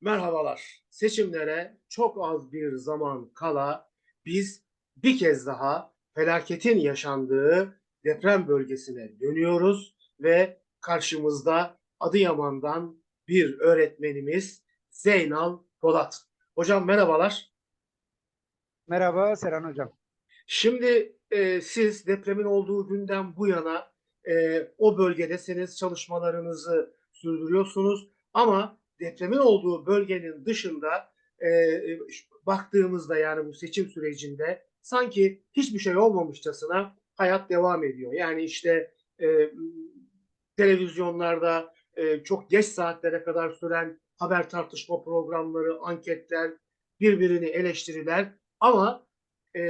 Merhabalar. Seçimlere çok az bir zaman kala biz bir kez daha felaketin yaşandığı deprem bölgesine dönüyoruz ve karşımızda Adıyaman'dan bir öğretmenimiz Zeynal Polat. Hocam merhabalar. Merhaba Serhan Hocam. Şimdi e, siz depremin olduğu günden bu yana e, o bölgedesiniz, çalışmalarınızı sürdürüyorsunuz. Ama depremin olduğu bölgenin dışında e, e, baktığımızda yani bu seçim sürecinde sanki hiçbir şey olmamışçasına hayat devam ediyor. Yani işte e, televizyonlarda e, çok geç saatlere kadar süren haber tartışma programları, anketler, birbirini eleştiriler ama e,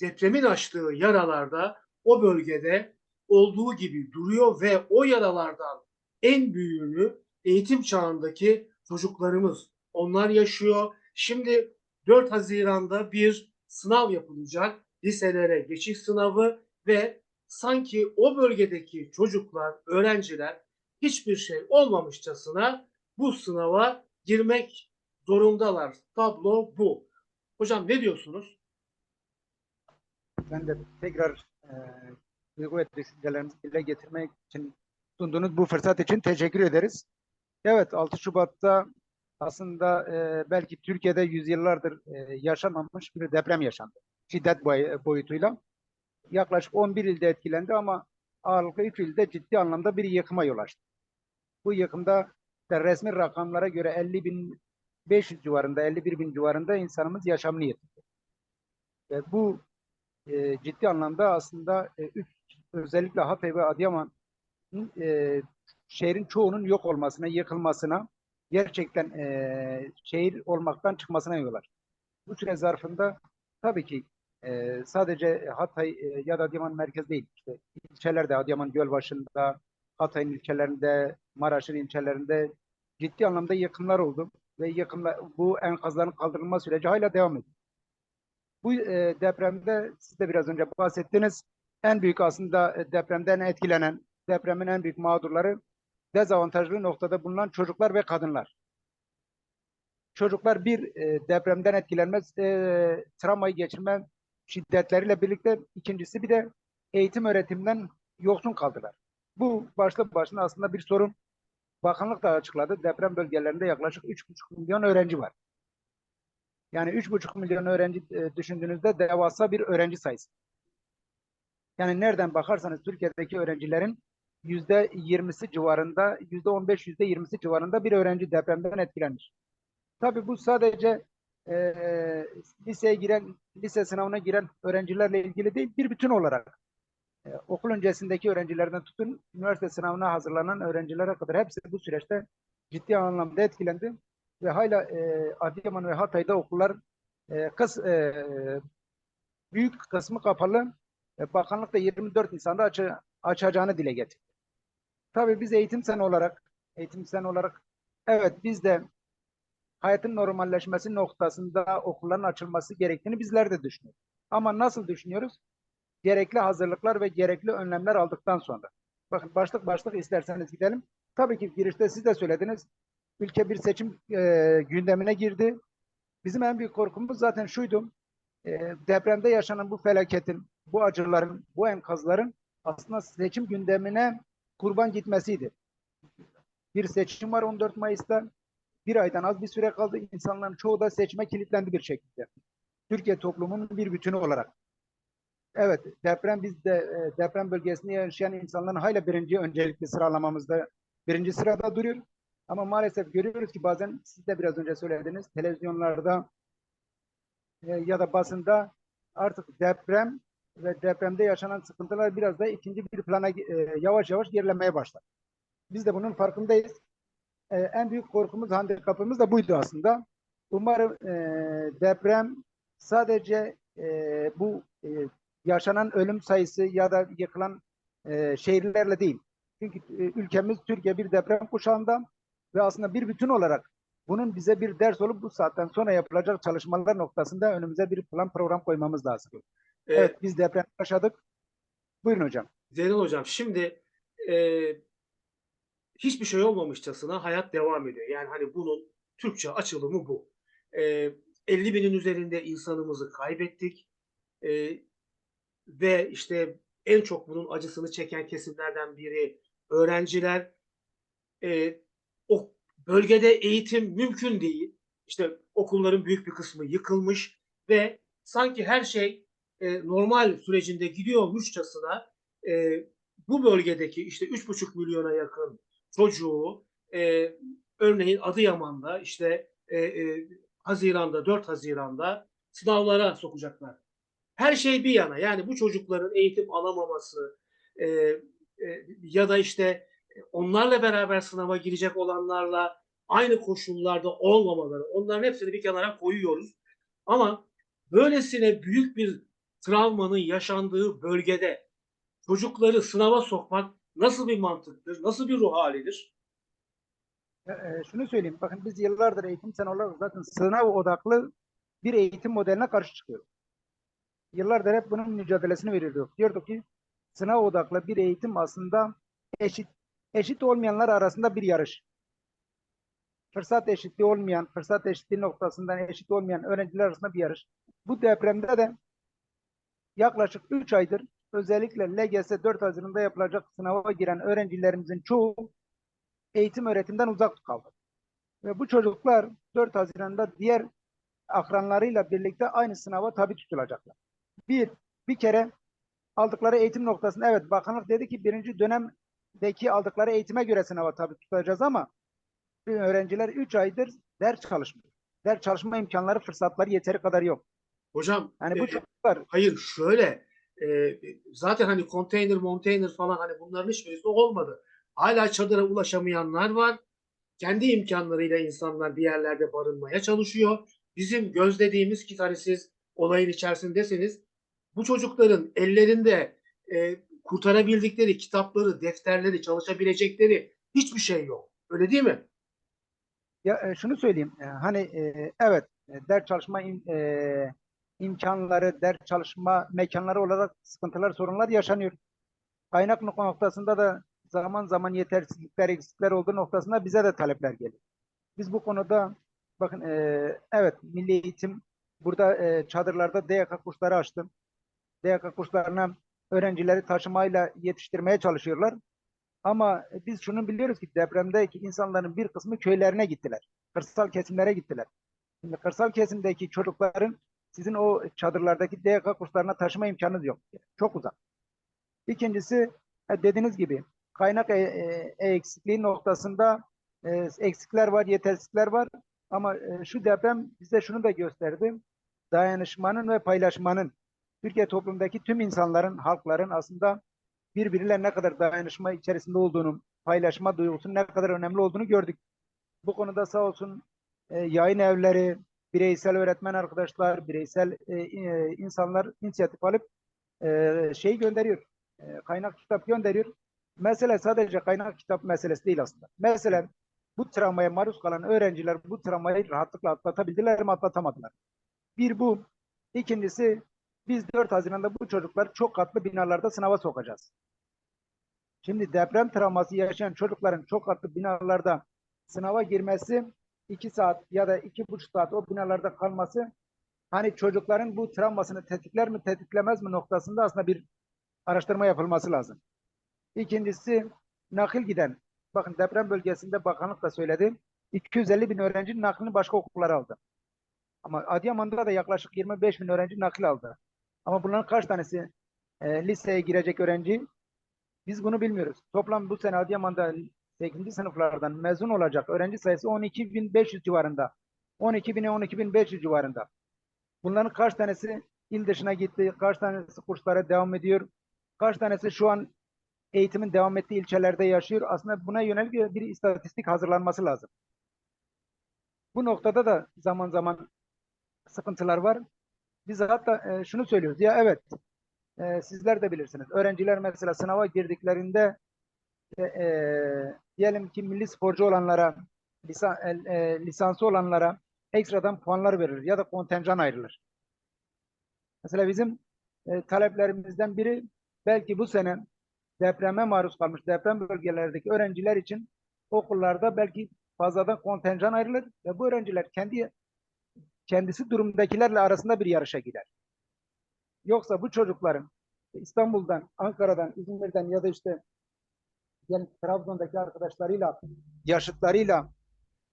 depremin açtığı yaralarda o bölgede olduğu gibi duruyor ve o yaralardan en büyüğünü eğitim çağındaki çocuklarımız onlar yaşıyor. Şimdi 4 Haziran'da bir sınav yapılacak. Liselere geçiş sınavı ve sanki o bölgedeki çocuklar, öğrenciler hiçbir şey olmamışçasına bu sınava girmek zorundalar. Tablo bu. Hocam ne diyorsunuz? Ben de tekrar e, duygu ve düşüncelerimizi dile getirmek için sunduğunuz bu fırsat için teşekkür ederiz. Evet 6 Şubat'ta aslında e, belki Türkiye'de yüzyıllardır e, yaşanmamış bir deprem yaşandı. Şiddet boy- boyutuyla. Yaklaşık 11 ilde etkilendi ama ağırlıklı 3 ilde ciddi anlamda bir yıkıma yol açtı. Bu yıkımda de resmi rakamlara göre 50 bin 500 civarında, 51 bin civarında insanımız yaşamını yitirdi. Ve bu e, ciddi anlamda aslında e, üç, özellikle Hatay ve Adıyaman'ın e, şehrin çoğunun yok olmasına, yıkılmasına, gerçekten e, şehir olmaktan çıkmasına yol açtı. Bu süre zarfında tabii ki e, sadece Hatay e, ya da Adıyaman merkez değil, işte ilçelerde Adıyaman Gölbaşı'nda, Hatay'ın ilçelerinde, Maraş'ın ilçelerinde ciddi anlamda yıkımlar oldu ve yıkımlar, bu enkazların kaldırılma süreci hala devam ediyor. Bu e, depremde siz de biraz önce bahsettiniz. En büyük aslında e, depremden etkilenen, depremin en büyük mağdurları dezavantajlı noktada bulunan çocuklar ve kadınlar. Çocuklar bir e, depremden etkilenmez, e, travmayı geçirme şiddetleriyle birlikte ikincisi bir de eğitim öğretimden yoksun kaldılar. Bu başlı başına aslında bir sorun. Bakanlık da açıkladı. Deprem bölgelerinde yaklaşık 3,5 milyon öğrenci var. Yani 3,5 milyon öğrenci e, düşündüğünüzde devasa bir öğrenci sayısı. Yani nereden bakarsanız Türkiye'deki öğrencilerin yüzde yirmisi civarında, yüzde on beş, yüzde yirmisi civarında bir öğrenci depremden etkilenmiş. Tabii bu sadece e, liseye giren, lise sınavına giren öğrencilerle ilgili değil, bir bütün olarak. E, okul öncesindeki öğrencilerden tutun, üniversite sınavına hazırlanan öğrencilere kadar hepsi bu süreçte ciddi anlamda etkilendi ve hala e, Adıyaman ve Hatay'da okullar e, kız e, büyük kısmı kapalı. E, bakanlık da 24 Nisan'da açı, açacağını dile getirdi. Tabii biz eğitim sen olarak eğitim sen olarak evet biz de hayatın normalleşmesi noktasında okulların açılması gerektiğini bizler de düşünüyoruz. Ama nasıl düşünüyoruz? Gerekli hazırlıklar ve gerekli önlemler aldıktan sonra. Bakın başlık başlık isterseniz gidelim. Tabii ki girişte siz de söylediniz ülke bir seçim e, gündemine girdi. Bizim en büyük korkumuz zaten şuydu. E, depremde yaşanan bu felaketin, bu acıların, bu enkazların aslında seçim gündemine kurban gitmesiydi. Bir seçim var 14 Mayıs'ta. Bir aydan az bir süre kaldı. İnsanların çoğu da seçime kilitlendi bir şekilde. Türkiye toplumunun bir bütünü olarak. Evet, deprem bizde e, deprem bölgesinde yaşayan insanların hala birinci öncelikli sıralamamızda birinci sırada duruyor. Ama maalesef görüyoruz ki bazen siz de biraz önce söylediniz televizyonlarda e, ya da basında artık deprem ve depremde yaşanan sıkıntılar biraz da ikinci bir plana e, yavaş yavaş gerilemeye başlar. Biz de bunun farkındayız. E, en büyük korkumuz, handikapımız da buydu aslında. Umarım e, deprem sadece e, bu e, yaşanan ölüm sayısı ya da yıkılan e, şehirlerle değil. Çünkü e, ülkemiz Türkiye bir deprem kuşağında ve aslında bir bütün olarak bunun bize bir ders olup bu saatten sonra yapılacak çalışmalar noktasında önümüze bir plan program koymamız lazım. Ee, Evet biz deprem yaşadık. Buyurun hocam. Zeynel Hocam şimdi e, hiçbir şey olmamışçasına hayat devam ediyor. Yani hani bunun Türkçe açılımı bu. E, 50 binin üzerinde insanımızı kaybettik. E, ve işte en çok bunun acısını çeken kesimlerden biri öğrenciler. E, o bölgede eğitim mümkün değil. İşte okulların büyük bir kısmı yıkılmış ve sanki her şey e, normal sürecinde gidiyormuşçasına e, bu bölgedeki işte 3,5 milyona yakın çocuğu e, örneğin Adıyaman'da işte e, e, Haziran'da 4 Haziran'da sınavlara sokacaklar. Her şey bir yana yani bu çocukların eğitim alamaması e, e, ya da işte onlarla beraber sınava girecek olanlarla aynı koşullarda olmamaları onların hepsini bir kenara koyuyoruz. Ama böylesine büyük bir travmanın yaşandığı bölgede çocukları sınava sokmak nasıl bir mantıktır? Nasıl bir ruh halidir? E, şunu söyleyeyim. Bakın biz yıllardır eğitim sen olarak zaten sınav odaklı bir eğitim modeline karşı çıkıyoruz. Yıllardır hep bunun mücadelesini veriyorduk. Diyorduk ki sınav odaklı bir eğitim aslında eşit eşit olmayanlar arasında bir yarış. Fırsat eşitliği olmayan, fırsat eşitliği noktasından eşit olmayan öğrenciler arasında bir yarış. Bu depremde de yaklaşık 3 aydır özellikle LGS 4 Haziran'da yapılacak sınava giren öğrencilerimizin çoğu eğitim öğretimden uzak kaldı. Ve bu çocuklar 4 Haziran'da diğer akranlarıyla birlikte aynı sınava tabi tutulacaklar. Bir, bir kere aldıkları eğitim noktasında evet bakanlık dedi ki birinci dönemdeki aldıkları eğitime göre sınava tabi tutacağız ama öğrenciler 3 aydır ders çalışmıyor. Ders çalışma imkanları, fırsatları yeteri kadar yok. Hocam Yani bu e, çocuklar hayır şöyle e, zaten hani konteyner, monteyner falan hani bunların hiçbirisi olmadı. Hala çadıra ulaşamayanlar var. Kendi imkanlarıyla insanlar bir yerlerde barınmaya çalışıyor. Bizim gözlediğimiz ki hani siz olayın içerisindesiniz. Bu çocukların ellerinde e, kurtarabildikleri kitapları, defterleri, çalışabilecekleri hiçbir şey yok. Öyle değil mi? Ya e, şunu söyleyeyim. e, hani e, evet e, ders çalışma e, imkanları, ders çalışma mekanları olarak sıkıntılar, sorunlar yaşanıyor. Kaynak nok- noktasında da zaman zaman yetersizlikler, eksikler olduğu noktasında bize de talepler geliyor. Biz bu konuda bakın e, evet Milli Eğitim burada e, çadırlarda DYK kursları açtı. DYK kurslarına öğrencileri taşımayla yetiştirmeye çalışıyorlar. Ama biz şunu biliyoruz ki depremdeki insanların bir kısmı köylerine gittiler. Kırsal kesimlere gittiler. Şimdi kırsal kesimdeki çocukların sizin o çadırlardaki DYK kurslarına taşıma imkanınız yok. Çok uzak. İkincisi e, dediğiniz gibi kaynak e, e, eksikliği noktasında eksikler var, yetersizlikler var. Ama şu deprem bize şunu da gösterdi. Dayanışmanın ve paylaşmanın Türkiye toplumundaki tüm insanların, halkların aslında birbiriyle ne kadar dayanışma içerisinde olduğunu, paylaşma duygusunun ne kadar önemli olduğunu gördük. Bu konuda sağ olsun yayın evleri, bireysel öğretmen arkadaşlar, bireysel e, e, insanlar inisiyatif alıp e, şey gönderiyor, e, kaynak kitap gönderiyor. Mesele sadece kaynak kitap meselesi değil aslında. Mesela bu travmaya maruz kalan öğrenciler bu travmayı rahatlıkla atlatabildiler mi atlatamadılar. Bir bu. İkincisi biz 4 Haziran'da bu çocuklar çok katlı binalarda sınava sokacağız. Şimdi deprem travması yaşayan çocukların çok katlı binalarda sınava girmesi 2 saat ya da 2,5 saat o binalarda kalması hani çocukların bu travmasını tetikler mi tetiklemez mi noktasında aslında bir araştırma yapılması lazım. İkincisi nakil giden. Bakın deprem bölgesinde bakanlık da söyledi. 250 bin öğrenci naklini başka okullara aldı. Ama Adıyaman'da da yaklaşık 25 bin öğrenci nakil aldı. Ama bunların kaç tanesi e, liseye girecek öğrenci? Biz bunu bilmiyoruz. Toplam bu sene Adıyaman'da 8. sınıflardan mezun olacak öğrenci sayısı 12.500 civarında. 12.000'e 12.500 civarında. Bunların kaç tanesi il dışına gitti, kaç tanesi kurslara devam ediyor, kaç tanesi şu an eğitimin devam ettiği ilçelerde yaşıyor. Aslında buna yönelik bir istatistik hazırlanması lazım. Bu noktada da zaman zaman sıkıntılar var. Biz hatta e, şunu söylüyoruz. Ya evet e, sizler de bilirsiniz. Öğrenciler mesela sınava girdiklerinde e, diyelim ki milli sporcu olanlara lisan, e, e, lisansı olanlara ekstradan puanlar verilir ya da kontenjan ayrılır. Mesela bizim e, taleplerimizden biri belki bu sene depreme maruz kalmış deprem bölgelerdeki öğrenciler için okullarda belki fazladan kontenjan ayrılır ve bu öğrenciler kendi kendisi durumdakilerle arasında bir yarışa girer. Yoksa bu çocukların İstanbul'dan, Ankara'dan, İzmir'den ya da işte yani Trabzon'daki arkadaşlarıyla, yaşıtlarıyla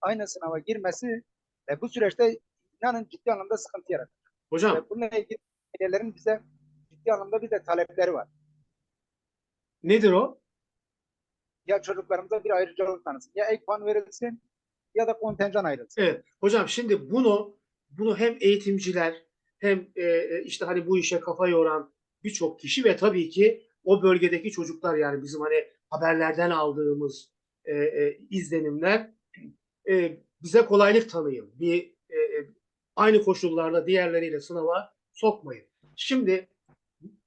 aynı sınava girmesi ve bu süreçte inanın ciddi anlamda sıkıntı yaratır. Hocam Ve bununla ilgili ailelerin bize ciddi anlamda bir de talepleri var. nedir o? Ya çocuklarımıza bir ayrıcalık tanısın. Ya ek puan verilsin ya da kontenjan ayrılsın. Evet. Hocam şimdi bunu bunu hem eğitimciler hem e, e, işte hani bu işe kafa yoran birçok kişi ve tabii ki o bölgedeki çocuklar yani bizim hani haberlerden aldığımız e, e, izlenimler e, bize kolaylık tanıyın. Bir e, e, aynı koşullarda diğerleriyle sınava sokmayın. Şimdi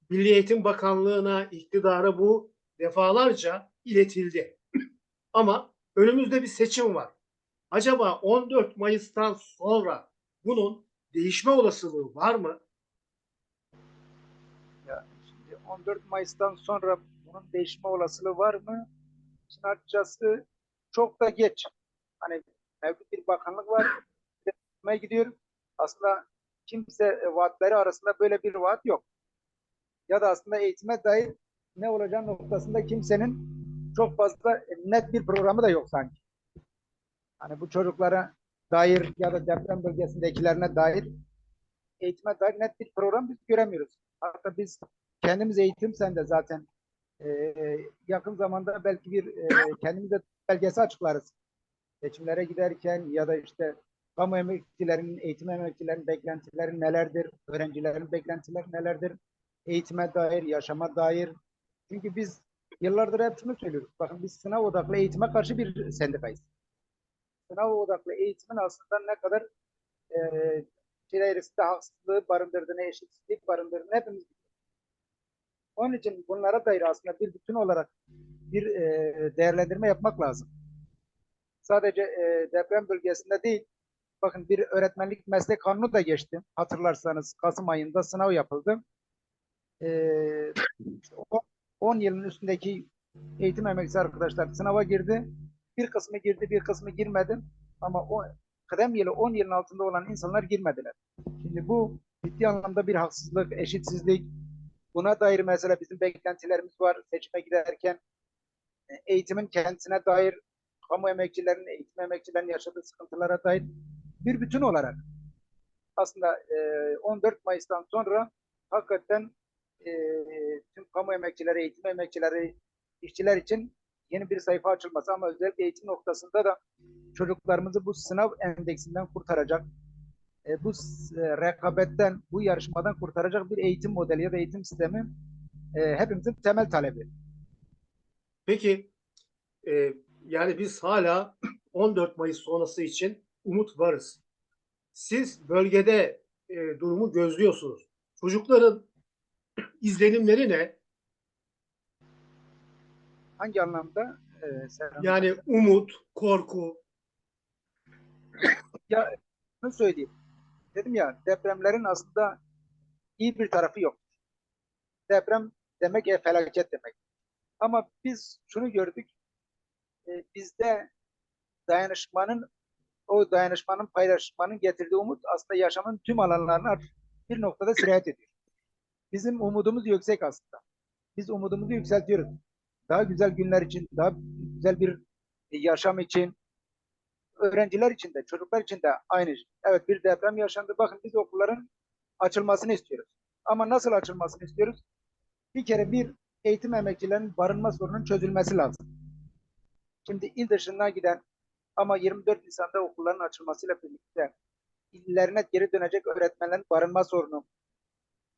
Milli Eğitim Bakanlığı'na, iktidara bu defalarca iletildi. Ama önümüzde bir seçim var. Acaba 14 Mayıs'tan sonra bunun değişme olasılığı var mı? Ya şimdi 14 Mayıs'tan sonra bunun değişme olasılığı var mı? Şimdi açıkçası çok da geç. Hani mevcut bir bakanlık var. Değişmeye gidiyor. Aslında kimse e, vaatleri arasında böyle bir vaat yok. Ya da aslında eğitime dair ne olacağı noktasında kimsenin çok fazla e, net bir programı da yok sanki. Hani bu çocuklara dair ya da deprem bölgesindekilerine dair eğitime dair net bir program biz göremiyoruz. Hatta biz kendimiz eğitim sen de zaten e, yakın zamanda belki bir e, kendimize belgesi açıklarız. Seçimlere giderken ya da işte kamu emekçilerinin, eğitim emekçilerinin beklentileri nelerdir? Öğrencilerin beklentileri nelerdir? Eğitime dair, yaşama dair. Çünkü biz yıllardır hep şunu söylüyoruz. Bakın biz sınav odaklı eğitime karşı bir sendikayız. Sınav odaklı eğitimin aslında ne kadar e, arasında haksızlığı barındırdığını, eşitsizlik barındırdığını hepimiz. Onun için bunlara dair aslında bir bütün olarak bir e, değerlendirme yapmak lazım. Sadece e, deprem bölgesinde değil, bakın bir öğretmenlik meslek kanunu da geçti. Hatırlarsanız Kasım ayında sınav yapıldı. E, işte o 10 yılın üstündeki eğitim emekçisi arkadaşlar sınava girdi. Bir kısmı girdi, bir kısmı girmedi. Ama o kıdem yılı 10 yılın altında olan insanlar girmediler. Şimdi bu ciddi anlamda bir haksızlık, eşitsizlik. Buna dair mesela bizim beklentilerimiz var seçime giderken. E, Eğitimin kendisine dair, kamu emekçilerinin, eğitim emekçilerinin yaşadığı sıkıntılara dair bir bütün olarak aslında e, 14 Mayıs'tan sonra hakikaten e, tüm kamu emekçileri, eğitim emekçileri, işçiler için yeni bir sayfa açılması ama özellikle eğitim noktasında da çocuklarımızı bu sınav endeksinden kurtaracak, e, bu e, rekabetten, bu yarışmadan kurtaracak bir eğitim modeli ya da eğitim sistemi e, hepimizin temel talebi. Peki e, yani biz hala 14 Mayıs sonrası için umut varız. Siz bölgede e, durumu gözlüyorsunuz. Çocukların izlenimleri ne? Hangi anlamda? E, Serhan? Yani umut, korku. şunu söyleyeyim. Dedim ya depremlerin aslında iyi bir tarafı yok. Deprem demek e, felaket demek. Ama biz şunu gördük. E, bizde dayanışmanın o dayanışmanın paylaşmanın getirdiği umut aslında yaşamın tüm alanlarına bir noktada sirayet ediyor. Bizim umudumuz yüksek aslında. Biz umudumuzu yükseltiyoruz. Daha güzel günler için, daha güzel bir yaşam için, öğrenciler için de, çocuklar için de aynı. Evet bir deprem yaşandı. Bakın biz okulların açılmasını istiyoruz. Ama nasıl açılmasını istiyoruz? Bir kere bir eğitim emekçilerinin barınma sorunun çözülmesi lazım. Şimdi il dışına giden ama 24 Nisan'da okulların açılmasıyla birlikte illerine geri dönecek öğretmenlerin barınma sorunu,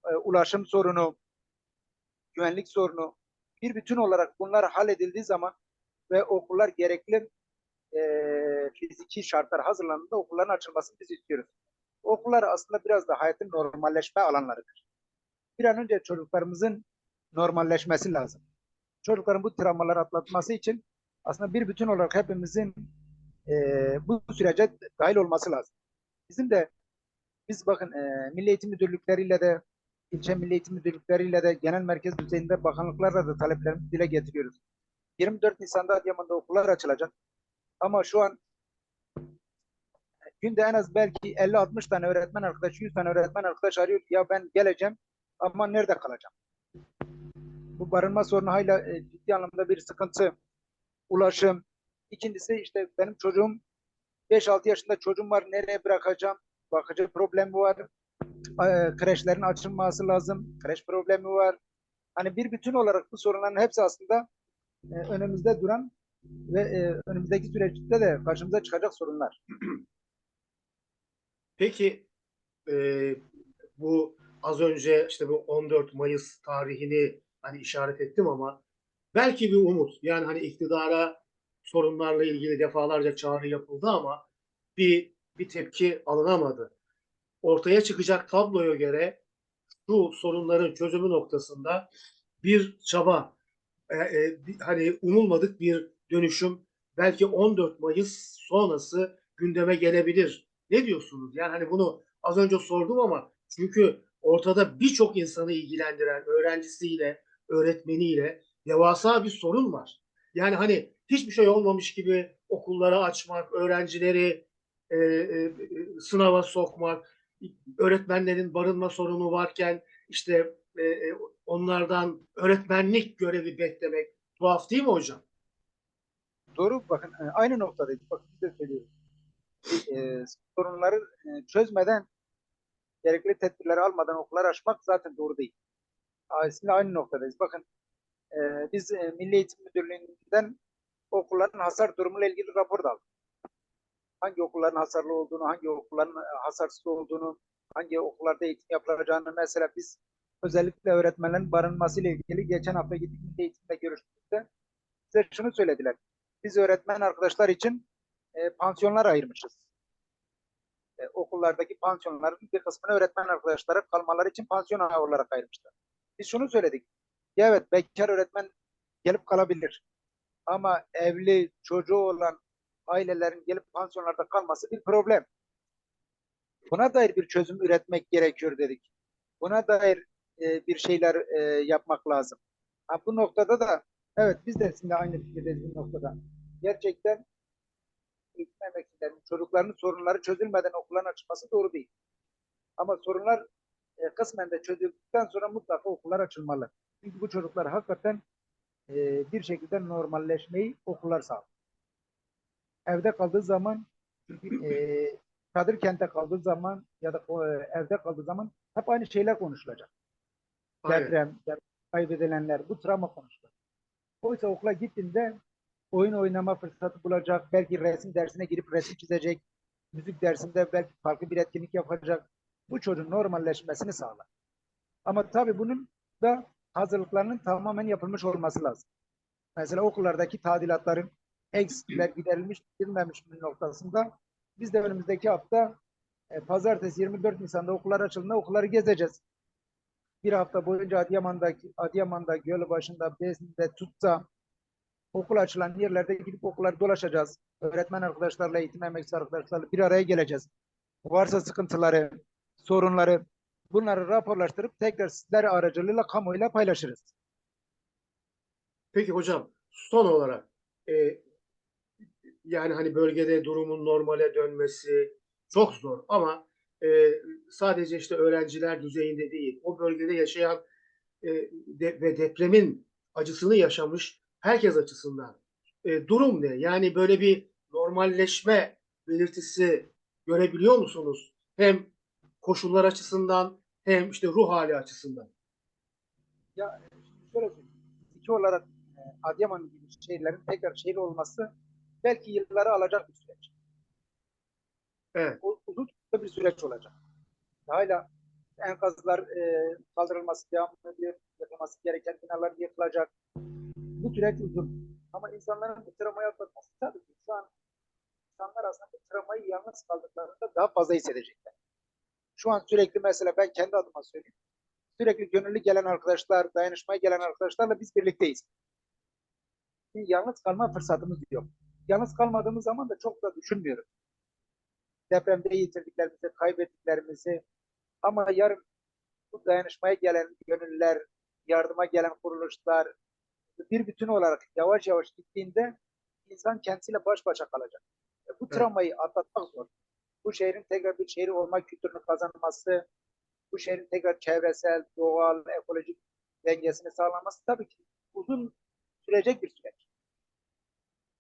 e, ulaşım sorunu, güvenlik sorunu bir bütün olarak bunlar halledildiği zaman ve okullar gerekli e, fiziki şartlar hazırlandığında okulların açılmasını biz istiyoruz. Okullar aslında biraz da hayatın normalleşme alanlarıdır. Bir an önce çocuklarımızın normalleşmesi lazım. Çocukların bu travmaları atlatması için aslında bir bütün olarak hepimizin e, bu sürece dahil olması lazım. Bizim de biz bakın e, Milli Eğitim Müdürlükleriyle de ilçe Milli Eğitim Müdürlükleriyle de genel merkez düzeyinde bakanlıklarla da taleplerimizi dile getiriyoruz. 24 Nisan'da Adıyaman'da okullar açılacak. Ama şu an günde en az belki 50-60 tane öğretmen arkadaş, 100 tane öğretmen arkadaş arıyor. Ya ben geleceğim ama nerede kalacağım? Bu barınma sorunu hala e, ciddi anlamda bir sıkıntı. Ulaşım. İkincisi işte benim çocuğum 5-6 yaşında çocuğum var. Nereye bırakacağım? Bakıcı problemi var. E, kreşlerin açılması lazım. Kreş problemi var. Hani bir bütün olarak bu sorunların hepsi aslında e, önümüzde duran ve e, önümüzdeki süreçte de karşımıza çıkacak sorunlar. Peki e, bu az önce işte bu 14 Mayıs tarihini hani işaret ettim ama belki bir umut. Yani hani iktidara sorunlarla ilgili defalarca çağrı yapıldı ama bir bir tepki alınamadı. Ortaya çıkacak tabloya göre şu sorunların çözümü noktasında bir çaba, e, e, bir- hani umulmadık bir dönüşüm belki 14 Mayıs sonrası gündeme gelebilir. Ne diyorsunuz? Yani hani bunu az önce sordum ama çünkü ortada birçok insanı ilgilendiren öğrencisiyle, öğretmeniyle devasa bir sorun var. Yani hani hiçbir şey olmamış gibi okulları açmak, öğrencileri e, e, sınava sokmak, öğretmenlerin barınma sorunu varken işte e, e, onlardan öğretmenlik görevi beklemek tuhaf değil mi hocam? Doğru bakın e, aynı noktadayız. Bakın biz de söylüyoruz. E, sorunları e, çözmeden gerekli tedbirleri almadan okullar açmak zaten doğru değil. Aslında aynı noktadayız. Bakın e, biz e, Milli Eğitim Müdürlüğü'nden okulların hasar durumuyla ilgili rapor da aldık. Hangi okulların hasarlı olduğunu, hangi okulların e, hasarsız olduğunu, hangi okullarda eğitim yapılacağını mesela biz özellikle öğretmenlerin barınması ile ilgili geçen hafta gittik Milli Eğitim'de görüştüğümüzde bize şunu söylediler. Biz öğretmen arkadaşlar için e, pansiyonlar ayırmışız. E, okullardaki pansiyonların bir kısmını öğretmen arkadaşlara kalmaları için pansiyon olarak ayırmışlar. Biz şunu söyledik. Ya evet bekar öğretmen gelip kalabilir. Ama evli çocuğu olan ailelerin gelip pansiyonlarda kalması bir problem. Buna dair bir çözüm üretmek gerekiyor dedik. Buna dair e, bir şeyler e, yapmak lazım. Ha, bu noktada da evet biz de sizinle aynı fikirdeyiz bu noktada. Gerçekten eğitim emekçilerinin çocuklarının sorunları çözülmeden okulların açılması doğru değil. Ama sorunlar e, kısmen de çözüldükten sonra mutlaka okullar açılmalı. Çünkü bu çocuklar hakikaten e, bir şekilde normalleşmeyi okullar sağlar. Evde kaldığı zaman çünkü e, çadır kente kaldığı zaman ya da e, evde kaldığı zaman hep aynı şeyler konuşulacak. Deprem, deprem kaybedilenler, bu travma konuşulacak. Oysa okula gittiğinde oyun oynama fırsatı bulacak, belki resim dersine girip resim çizecek, müzik dersinde belki farklı bir etkinlik yapacak. Bu çocuğun normalleşmesini sağlar. Ama tabii bunun da hazırlıklarının tamamen yapılmış olması lazım. Mesela okullardaki tadilatların eksikler giderilmiş, giderilmemiş bir noktasında biz de önümüzdeki hafta e, pazartesi 24 Nisan'da okullar açıldığında okulları gezeceğiz. Bir hafta boyunca Adıyaman'daki, Adıyaman'da, Gölbaşı'nda, Bezin'de, Tutsa okul açılan yerlerde gidip okulları dolaşacağız. Öğretmen arkadaşlarla, eğitim emekçisi arkadaşlarla bir araya geleceğiz. Varsa sıkıntıları, sorunları bunları raporlaştırıp tekrar sizler aracılığıyla kamuoyuyla paylaşırız. Peki hocam son olarak e, yani hani bölgede durumun normale dönmesi çok zor ama e, sadece işte öğrenciler düzeyinde değil o bölgede yaşayan e, de, ve depremin acısını yaşamış herkes açısından e, durum ne? Yani böyle bir normalleşme belirtisi görebiliyor musunuz? Hem koşullar açısından hem işte ruh hali açısından. Ya şöyle söyleyeyim. İki olarak e, Adıyaman gibi şehirlerin tekrar şehir olması belki yılları alacak bir süreç. Evet. O, uzun bir süreç olacak. Hala enkazlar e, kaldırılması devam ediyor. Yapılması gereken binalar yıkılacak. Bu süreç uzun. Ama insanların bu travmayı atlatması tabii ki şu an insanlar aslında bu travmayı yalnız kaldıklarında daha fazla hissedecekler. Şu an sürekli mesela ben kendi adıma söyleyeyim. Sürekli gönüllü gelen arkadaşlar, dayanışmaya gelen arkadaşlarla biz birlikteyiz. Bir yalnız kalma fırsatımız yok. Yalnız kalmadığımız zaman da çok da düşünmüyoruz. Depremde yitirdiklerimizi, kaybettiklerimizi ama yarın bu dayanışmaya gelen gönüllüler, yardıma gelen kuruluşlar bir bütün olarak yavaş yavaş gittiğinde insan kendisiyle baş başa kalacak. E, Bu Evet. travmayı atlatmak zor. bu şehrin tekrar bir şehir olma kültürünü kazanması, bu şehrin tekrar çevresel, doğal, ekolojik dengesini sağlaması tabii ki uzun sürecek bir süreç.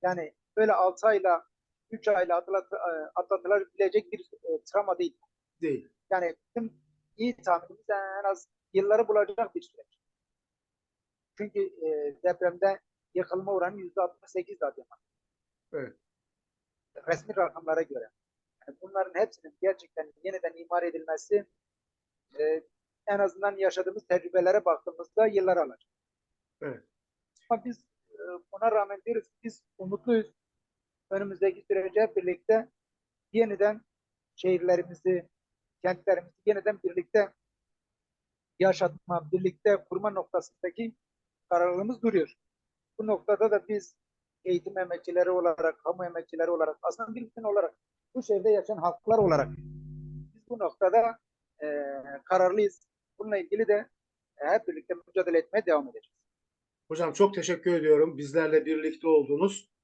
Yani böyle 6 ayla 3 ayla atlat, atlatılabilecek bir e, travma değil. Değil. Yani bizim iyi tahminimiz en az yılları bulacak bir süreç. Çünkü e, depremde yıkılma oranı yüzde 68 zaten. Evet. Resmi rakamlara göre. Yani bunların hepsinin gerçekten yeniden imar edilmesi e, en azından yaşadığımız tecrübelere baktığımızda yıllar alır. Evet. Ama biz e, buna rağmen diyoruz biz umutluyuz. Önümüzdeki sürece birlikte yeniden şehirlerimizi, kentlerimizi yeniden birlikte yaşatma, birlikte kurma noktasındaki kararlılığımız duruyor. Bu noktada da biz eğitim emekçileri olarak, kamu emekçileri olarak, aslında bir bütün olarak, bu şehirde yaşayan halklar olarak biz bu noktada e, kararlıyız. Bununla ilgili de e, hep birlikte mücadele etmeye devam edeceğiz. Hocam çok teşekkür ediyorum. Bizlerle birlikte oldunuz ve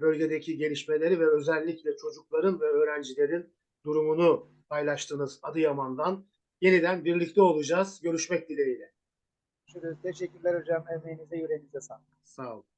bölgedeki gelişmeleri ve özellikle çocukların ve öğrencilerin durumunu paylaştınız Adıyaman'dan. Yeniden birlikte olacağız. Görüşmek dileğiyle. Teşekkürler hocam. Emeğinize, yüreğinize sağlık. Sağ olun.